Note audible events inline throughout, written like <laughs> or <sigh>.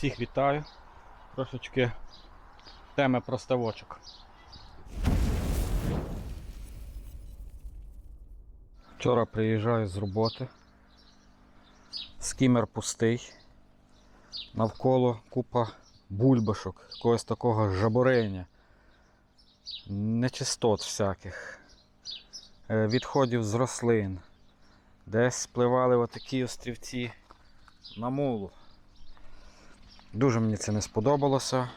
Всіх вітаю. Трошечки теми про ставочок. Вчора приїжджаю з роботи. Скімер пустий. Навколо купа бульбашок, якогось такого жабурення, нечистот всяких, е, відходів з рослин. Десь спливали отакі острівці на мулу. Дуже мені це не сподобалося.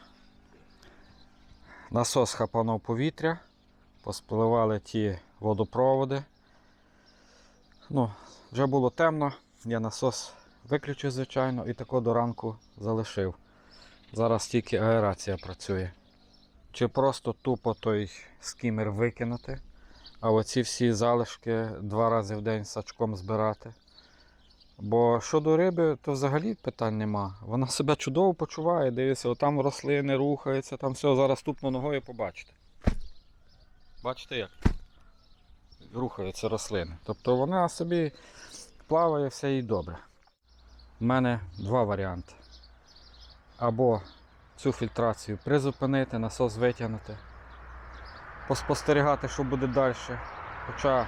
Насос хапанув повітря, поспливали ті водопроводи. Ну, вже було темно, я насос виключив, звичайно, і тако до ранку залишив. Зараз тільки аерація працює. Чи просто тупо той скімер викинути, а оці всі залишки два рази в день сачком збирати. Бо щодо риби, то взагалі питань нема. Вона себе чудово почуває, дивиться, там рослини рухаються, там все, зараз тупно ногою побачите. Бачите як? Рухаються рослини. Тобто вона собі плаває, все їй добре. У мене два варіанти. Або цю фільтрацію призупинити, насос витягнути, поспостерігати, що буде далі. Хоча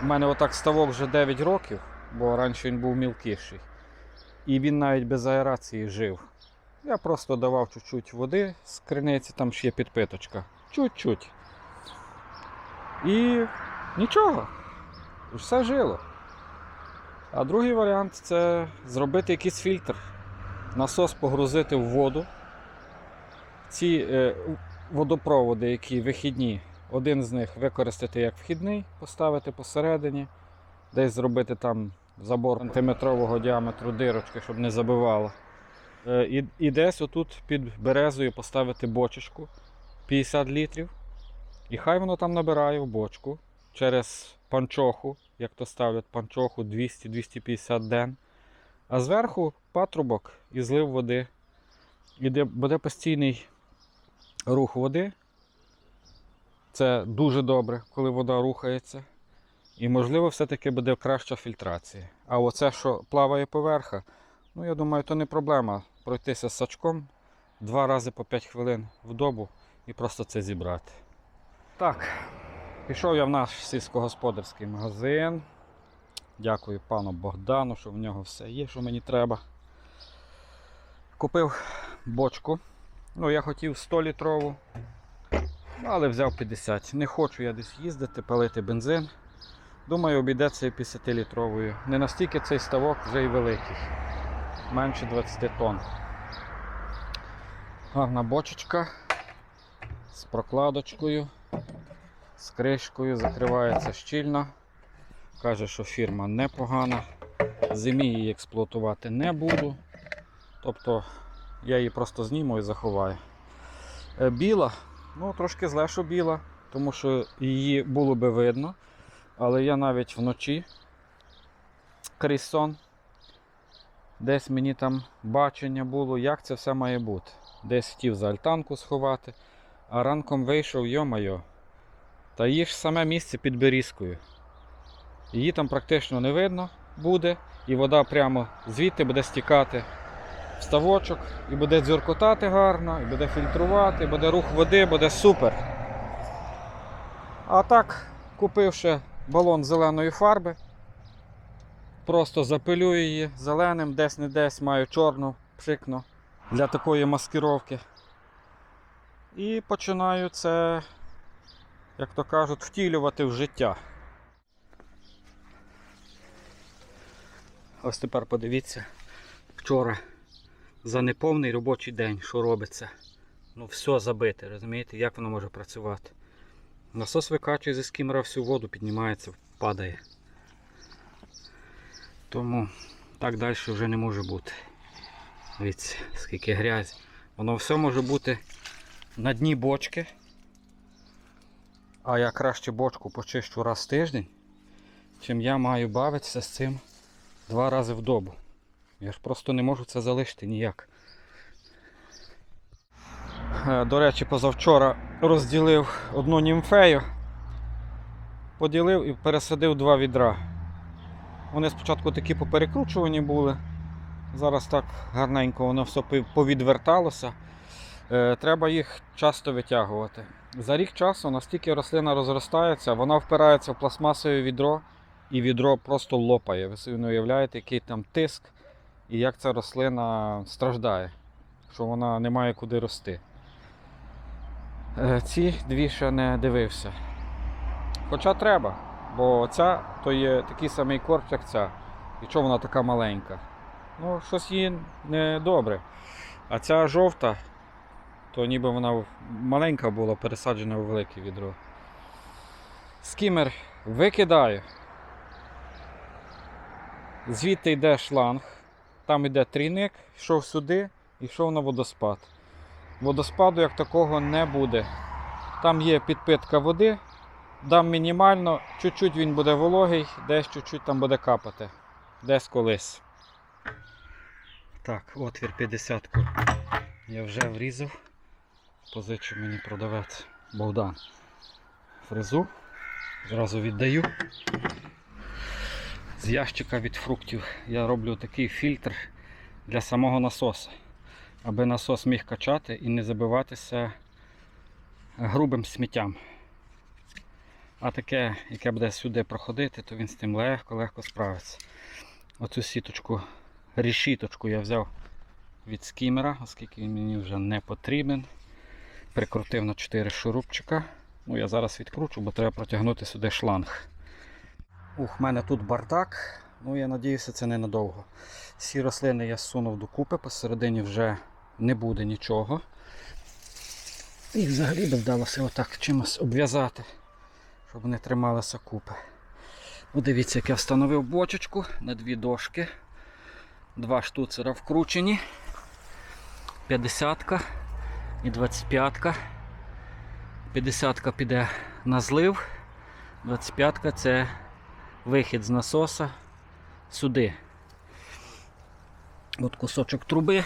в мене отак ставок вже 9 років, бо раніше він був мілкіший. І він навіть без аерації жив. Я просто давав чуть-чуть води з криниці, там ще є підпиточка. Чуть-чуть. І нічого. Все жило. А другий варіант це зробити якийсь фільтр. Насос погрузити в воду. Ці е, водопроводи, які вихідні, один з них використати як вхідний, поставити посередині, десь зробити там забор сантиметрового діаметру дирочки, щоб не забивало. Е, і, і десь отут під березою поставити бочечку 50 літрів. І хай воно там набирає в бочку через панчоху, як то ставлять панчоху 200-250 ден. А зверху патрубок і злив води. І де буде постійний рух води. Це дуже добре, коли вода рухається. І, можливо, все-таки буде краща фільтрація. А оце, що плаває поверха, ну я думаю, то не проблема пройтися з сачком два рази по 5 хвилин в добу і просто це зібрати. Так, пішов я в наш сільськогосподарський магазин. Дякую пану Богдану, що в нього все є, що мені треба. Купив бочку. Ну, я хотів 100 літрову, але взяв 50. Не хочу я десь їздити, палити бензин. Думаю, обійдеться і 50 літровою. Не настільки цей ставок вже й великий. Менше 20 тонн. Гарна бочечка з прокладочкою, з кришкою, закривається щільно. Каже, що фірма непогана. Зимі її експлуатувати не буду. Тобто я її просто зніму і заховаю. Е, Біла, ну трошки зле, що біла, тому що її було би видно. Але я навіть вночі крізь сон, десь мені там бачення було, як це все має бути. Десь хотів за альтанку сховати, а ранком вийшов, йо-майо. Та її ж саме місце під берізкою. Її там практично не видно буде, і вода прямо звідти буде стікати в ставочок, і буде дзюркотати гарно, і буде фільтрувати, і буде рух води, буде супер. А так, купивши балон зеленої фарби, просто запилюю її зеленим, десь не десь маю чорну пшикну для такої маскировки. І починаю це, як то кажуть, втілювати в життя. Ось тепер подивіться, вчора за неповний робочий день, що робиться. Ну, все забите, розумієте, як воно може працювати. Насос викачує зі скімера всю воду, піднімається, падає. Тому так далі вже не може бути. Дивіться, скільки грязі. Воно все може бути на дні бочки. А я краще бочку почищу раз в тиждень, чим я маю бавитися з цим два рази в добу. Я ж просто не можу це залишити ніяк. Е, До речі, позавчора розділив одну німфею, поділив і пересадив два відра. Вони спочатку такі поперекручувані були, Зараз так гарненько воно все повідверталося. Е, Треба їх часто витягувати. За рік часу настільки рослина розростається, вона впирається в пластмасове відро, і відро просто лопає. Ви собі не уявляєте, який там тиск і як ця рослина страждає, що вона не має куди рости. Е, Ці дві ще не дивився. Хоча треба, бо ця то є такий самий корч, як ця. І чого вона така маленька? Ну, щось їй не добре. А ця жовта, то ніби вона маленька була, пересаджена у велике відро. Скімер викидаю. Звідти йде шланг, там йде трійник, йшов сюди, і йшов на водоспад. Водоспаду як такого не буде. Там є підпитка води, дам мінімально, чуть-чуть він буде вологий, десь чуть-чуть там буде капати. Десь колись. Так, отвір 50 я вже врізав. Позичив мені продавець Богдан. Фрезу. Зразу віддаю. З ящика від фруктів я роблю такий фільтр для самого насоса, аби насос міг качати і не забиватися грубим сміттям. А таке, яке буде сюди проходити, то він з тим легко-легко справиться. Оцю сіточку, рішіточку я взяв від скімера, оскільки він мені вже не потрібен. Прикрутив на 4 шурупчика. Ну, я зараз відкручу, бо треба протягнути сюди шланг. Ух, в мене тут бардак. Ну, я надіюся, це ненадовго. Всі рослини я зсунув докупи, посередині вже не буде нічого. І взагалі би вдалося отак чимось обв'язати, щоб не трималися купи. Ну, дивіться, як я встановив бочечку на дві дошки. Два штуцера вкручені. 50 і 25. 50 піде на злив, 25-ка це вихід з насоса сюди. От кусочок труби.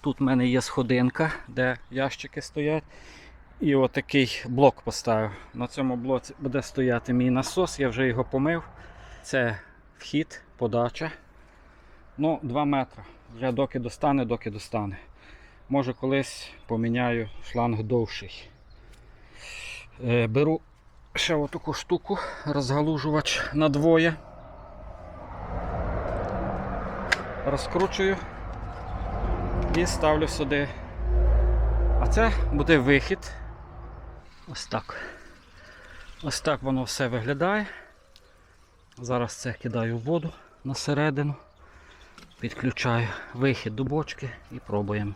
Тут в мене є сходинка, де ящики стоять. І отакий блок поставив. На цьому блоці буде стояти мій насос, я вже його помив. Це вхід, подача. Ну, 2 метри. Вже доки достане, доки достане. Може колись поміняю шланг довший. Е, беру ще отаку штуку, розгалужувач на двоє. Розкручую і ставлю сюди. А це буде вихід. Ось так. Ось так воно все виглядає. Зараз це кидаю в воду на середину, підключаю вихід до бочки і пробуємо.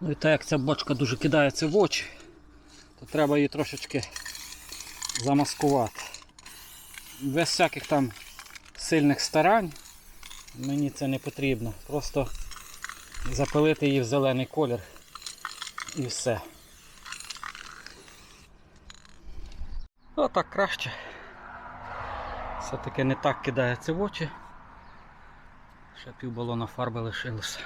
Ну і так як ця бочка дуже кидається в очі, то треба її трошечки замаскувати. Без всяких там сильних старань мені це не потрібно. Просто запилити її в зелений колір і все. Отак краще. Все-таки не так кидається в очі. Ще пів балона фарби лишилося.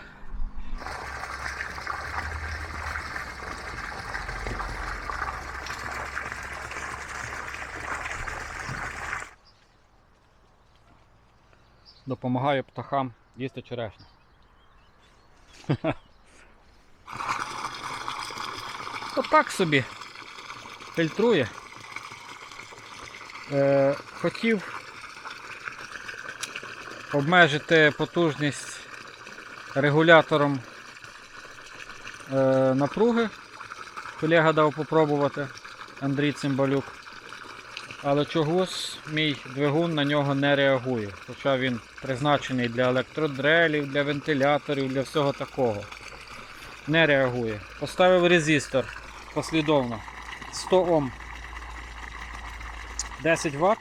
Допомагаю птахам їсти черешню. <laughs> Отак собі фільтрує. Е, хотів обмежити потужність регулятором е, напруги. Колега дав попробувати Андрій Цимбалюк. Але чогось мій двигун на нього не реагує. Хоча він призначений для електродрелів, для вентиляторів, для всього такого. Не реагує. Поставив резистор послідовно 100 Ом 10 Вт.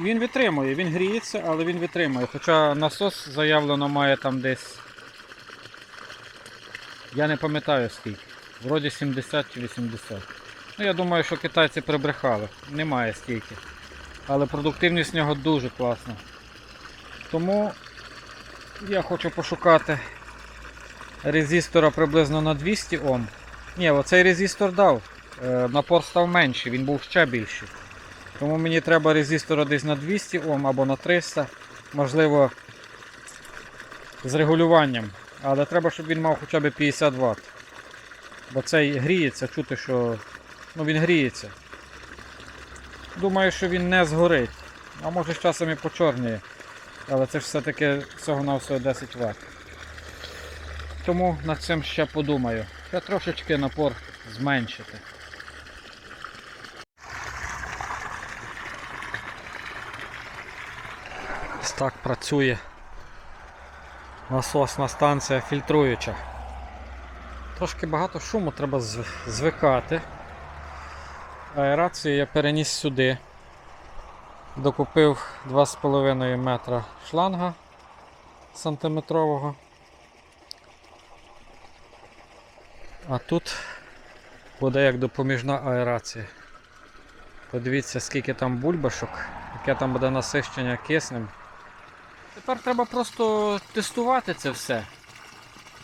Він витримує, він гріється, але він витримує. Хоча насос заявлено має там десь. Я не пам'ятаю скільки. Вроді 70 чи 80. Ну, я думаю, що китайці прибрехали. Немає стільки. Але продуктивність в нього дуже класна. Тому я хочу пошукати резистора приблизно на 200 Ом. Ні, оцей резистор дав. Е, Напор став менший, він був ще більший. Тому мені треба резистора десь на 200 Ом або на 300. Можливо, з регулюванням. Але треба, щоб він мав хоча б 50 Вт. Бо цей гріється, чути, що ну, він гріється. Думаю, що він не згорить. А може з часом і почорніє. Але це ж все-таки всього на всього 10 Вт. Тому над цим ще подумаю. Ще трошечки напор зменшити. Ось так працює насосна станція фільтруюча. Трошки багато шуму треба звикати. Аерацію я переніс сюди. Докупив 2,5 метра шланга сантиметрового. А тут буде як допоміжна аерація. Подивіться, скільки там бульбашок, яке там буде насищення киснем. Тепер треба просто тестувати це все.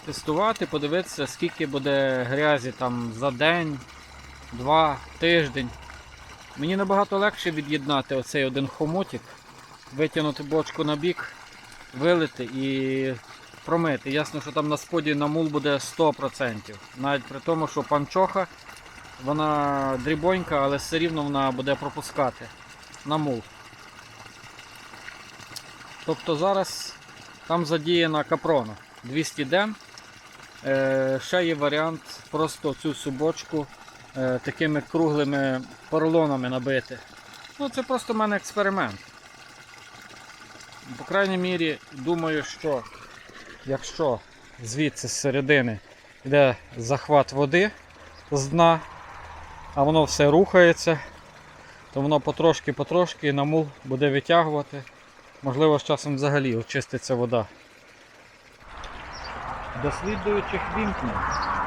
Тестувати, подивитися, скільки буде грязі там за день, два, тиждень. Мені набагато легше від'єднати оцей один хомутик, витягнути бочку на бік, вилити і промити. Ясно, що там на споді намул буде 100%. Навіть при тому, що панчоха, вона дрібонька, але все рівно вона буде пропускати намул. Тобто зараз там задіяна капрона 200 ден. Е, ще є варіант просто цю всю бочку е, такими круглими поролонами набити. Ну, це просто в мене експеримент. По крайній мірі, думаю, що якщо звідси з середини йде захват води з дна, а воно все рухається, то воно потрошки-потрошки намул буде витягувати. Можливо, з часом взагалі очиститься вода. Дослідуючих вімкнень.